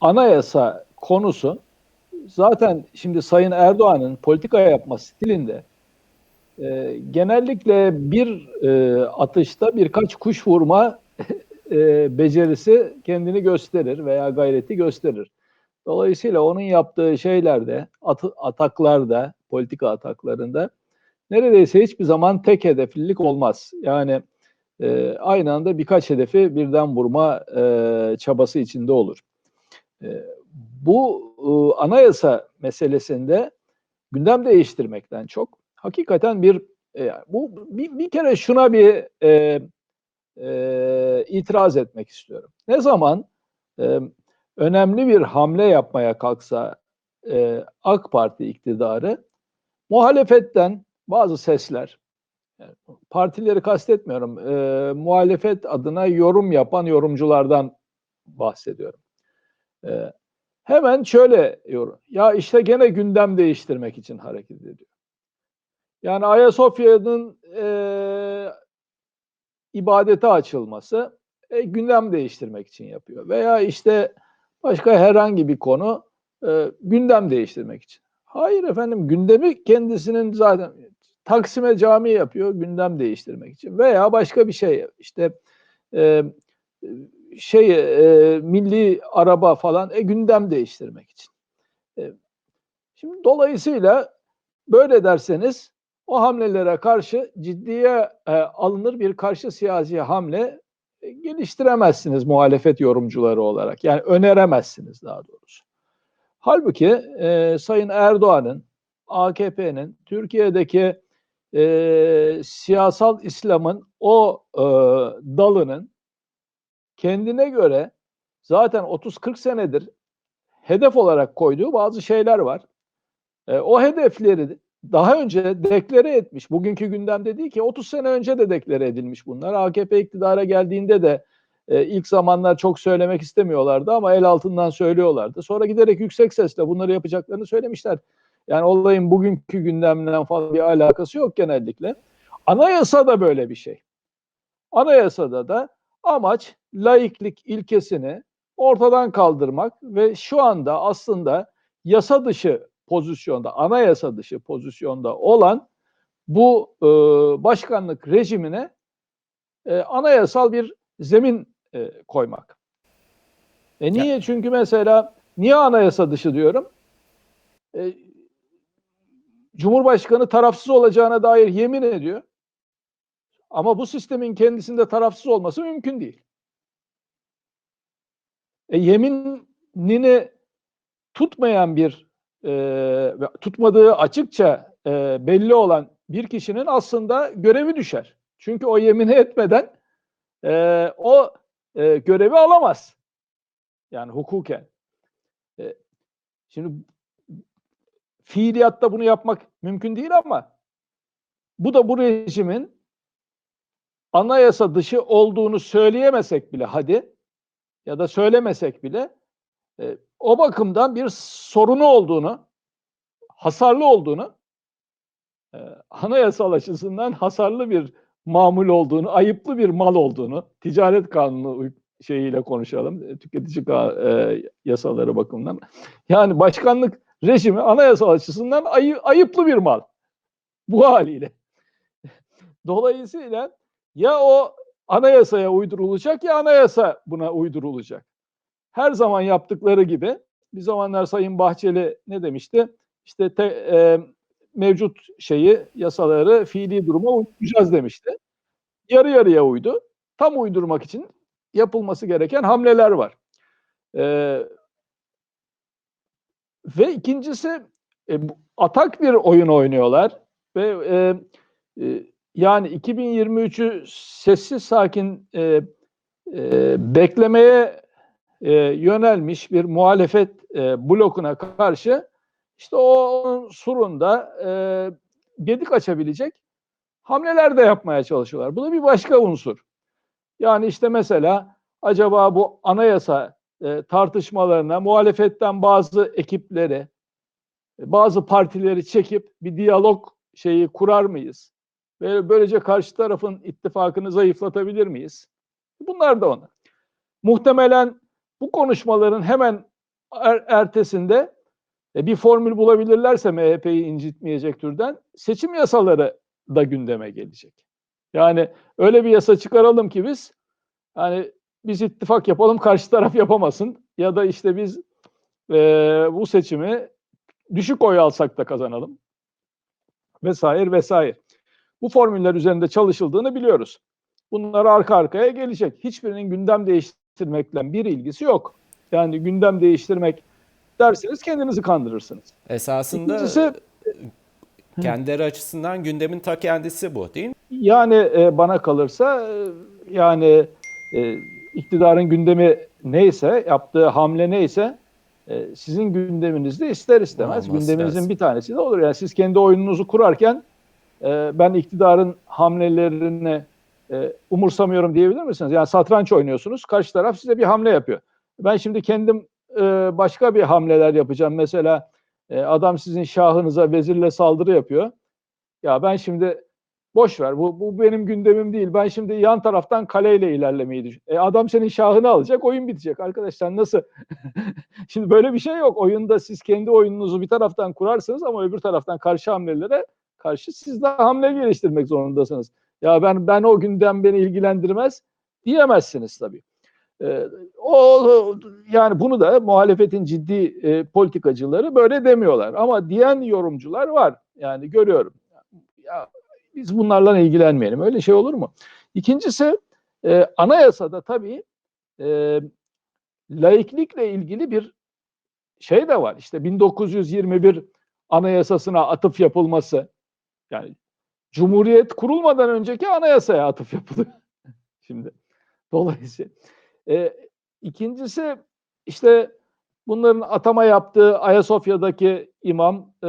anayasa konusu zaten şimdi Sayın Erdoğan'ın politika yapma stilinde e, genellikle bir e, atışta birkaç kuş vurma e, becerisi kendini gösterir veya gayreti gösterir. Dolayısıyla onun yaptığı şeylerde, at, ataklarda, politika ataklarında neredeyse hiçbir zaman tek hedeflilik olmaz. Yani e, aynı anda birkaç hedefi birden vurma e, çabası içinde olur. E, bu e, anayasa meselesinde gündem değiştirmekten çok hakikaten bir e, bu bir, bir kere şuna bir e, e, itiraz etmek istiyorum. Ne zaman e, önemli bir hamle yapmaya kalksa e, AK Parti iktidarı muhalefetten bazı sesler yani partileri kastetmiyorum. E, muhalefet adına yorum yapan yorumculardan bahsediyorum. E, hemen şöyle yorum. Ya işte gene gündem değiştirmek için hareket ediyor. Yani Ayasofya'nın e, ibadete açılması e, gündem değiştirmek için yapıyor. Veya işte başka herhangi bir konu e, gündem değiştirmek için. Hayır efendim gündemi kendisinin zaten Taksim'e cami yapıyor gündem değiştirmek için veya başka bir şey işte e, şey e, milli araba falan e, gündem değiştirmek için. E, şimdi dolayısıyla böyle derseniz o hamlelere karşı ciddiye e, alınır bir karşı siyasi hamle e, geliştiremezsiniz muhalefet yorumcuları olarak. Yani öneremezsiniz daha doğrusu. Halbuki e, Sayın Erdoğan'ın, AKP'nin Türkiye'deki e, siyasal İslam'ın o e, dalının kendine göre zaten 30-40 senedir hedef olarak koyduğu bazı şeyler var. E, o hedefleri daha önce deklare etmiş. Bugünkü gündemde değil ki 30 sene önce de deklare edilmiş bunlar. AKP iktidara geldiğinde de e, ilk zamanlar çok söylemek istemiyorlardı ama el altından söylüyorlardı. Sonra giderek yüksek sesle bunları yapacaklarını söylemişler. Yani olayın bugünkü gündemden falan bir alakası yok genellikle. Anayasa da böyle bir şey. Anayasada da amaç laiklik ilkesini ortadan kaldırmak ve şu anda aslında yasa dışı pozisyonda, anayasa dışı pozisyonda olan bu e, başkanlık rejimine e, anayasal bir zemin e, koymak. E niye? Ya. Çünkü mesela niye anayasa dışı diyorum? E, Cumhurbaşkanı tarafsız olacağına dair yemin ediyor. Ama bu sistemin kendisinde tarafsız olması mümkün değil. E, yeminini tutmayan bir e, tutmadığı açıkça e, belli olan bir kişinin aslında görevi düşer. Çünkü o yemini etmeden e, o e, görevi alamaz. Yani hukuken. E, şimdi fiiliyatta bunu yapmak mümkün değil ama bu da bu rejimin anayasa dışı olduğunu söyleyemesek bile hadi ya da söylemesek bile e, o bakımdan bir sorunu olduğunu, hasarlı olduğunu, e, anayasal açısından hasarlı bir mamul olduğunu, ayıplı bir mal olduğunu, ticaret kanunu şeyiyle konuşalım, e, tüketici e, yasaları bakımından. Yani başkanlık rejimi anayasal açısından ayı, ayıplı bir mal. Bu haliyle. Dolayısıyla ya o anayasaya uydurulacak ya anayasa buna uydurulacak. Her zaman yaptıkları gibi bir zamanlar Sayın Bahçeli ne demişti? İşte te, e, mevcut şeyi, yasaları fiili duruma uyduracağız demişti. Yarı yarıya uydu. Tam uydurmak için yapılması gereken hamleler var. Ee, ve ikincisi e, atak bir oyun oynuyorlar ve e, e, yani 2023'ü sessiz sakin e, e, beklemeye e, yönelmiş bir muhalefet e, blokuna karşı işte o surunda e, gedik açabilecek hamleler de yapmaya çalışıyorlar. Bu da bir başka unsur. Yani işte mesela acaba bu anayasa e, tartışmalarına muhalefetten bazı ekipleri, bazı partileri çekip bir diyalog şeyi kurar mıyız? Ve böylece karşı tarafın ittifakını zayıflatabilir miyiz? Bunlar da ona. Muhtemelen bu konuşmaların hemen er- ertesinde e, bir formül bulabilirlerse MHP'yi incitmeyecek türden seçim yasaları da gündeme gelecek. Yani öyle bir yasa çıkaralım ki biz hani biz ittifak yapalım karşı taraf yapamasın ya da işte biz e, bu seçimi düşük oy alsak da kazanalım vesaire vesaire. Bu formüller üzerinde çalışıldığını biliyoruz. Bunlar arka arkaya gelecek. Hiçbirinin gündem değiştirmekle bir ilgisi yok. Yani gündem değiştirmek derseniz kendinizi kandırırsınız. Esasında İkincisi kendileri açısından gündemin ta kendisi bu değil mi? yani e, bana kalırsa e, yani e, iktidarın gündemi neyse, yaptığı hamle neyse e, sizin gündeminizde ister istemez Olması gündeminizin lazım. bir tanesi de olur. Yani siz kendi oyununuzu kurarken e, ben iktidarın hamlelerini e, umursamıyorum diyebilir misiniz? Yani satranç oynuyorsunuz, karşı taraf size bir hamle yapıyor. Ben şimdi kendim e, başka bir hamleler yapacağım. Mesela e, adam sizin şahınıza vezirle saldırı yapıyor. Ya ben şimdi boş ver bu, bu benim gündemim değil. Ben şimdi yan taraftan kaleyle ilerlemeyi düşün. E, adam senin şahını alacak, oyun bitecek. Arkadaşlar nasıl? şimdi böyle bir şey yok. Oyunda siz kendi oyununuzu bir taraftan kurarsınız ama öbür taraftan karşı hamlelere karşı siz de hamle geliştirmek zorundasınız. Ya ben ben o günden beni ilgilendirmez diyemezsiniz tabii. Ee, o yani bunu da muhalefetin ciddi e, politikacıları böyle demiyorlar ama diyen yorumcular var. Yani görüyorum. Ya biz bunlarla ilgilenmeyelim. Öyle şey olur mu? İkincisi e, anayasada tabii e, laiklikle ilgili bir şey de var. İşte 1921 anayasasına atıf yapılması. Yani Cumhuriyet kurulmadan önceki anayasaya atıf yapılıyor. Şimdi dolayısıyla. E, ikincisi işte bunların atama yaptığı Ayasofya'daki imam e,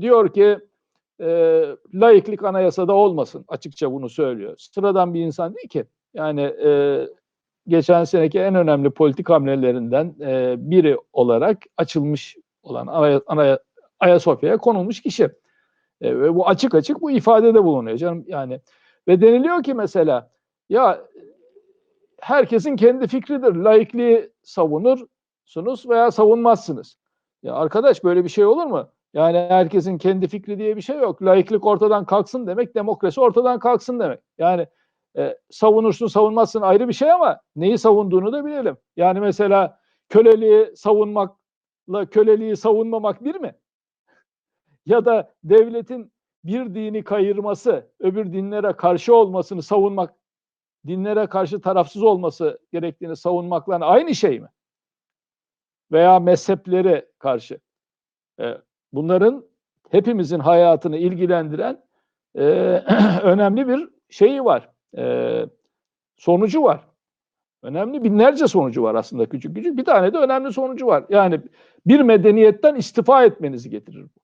diyor ki e, laiklik anayasada olmasın. Açıkça bunu söylüyor. Sıradan bir insan değil ki. Yani e, geçen seneki en önemli politik hamlelerinden e, biri olarak açılmış olan Anay- Anay- Ayasofya'ya konulmuş kişi. E, ve bu açık açık bu ifadede bulunuyor canım yani. Ve deniliyor ki mesela ya herkesin kendi fikridir. Laikliği savunursunuz veya savunmazsınız. Ya arkadaş böyle bir şey olur mu? Yani herkesin kendi fikri diye bir şey yok. Laiklik ortadan kalksın demek, demokrasi ortadan kalksın demek. Yani e, savunursun savunmazsın ayrı bir şey ama neyi savunduğunu da bilelim. Yani mesela köleliği savunmakla köleliği savunmamak bir mi? Ya da devletin bir dini kayırması, öbür dinlere karşı olmasını savunmak, dinlere karşı tarafsız olması gerektiğini savunmakla aynı şey mi? Veya mezheplere karşı. E, bunların hepimizin hayatını ilgilendiren e, önemli bir şeyi var. E, sonucu var. Önemli binlerce sonucu var aslında küçük küçük. Bir tane de önemli sonucu var. Yani bir medeniyetten istifa etmenizi getirir bu.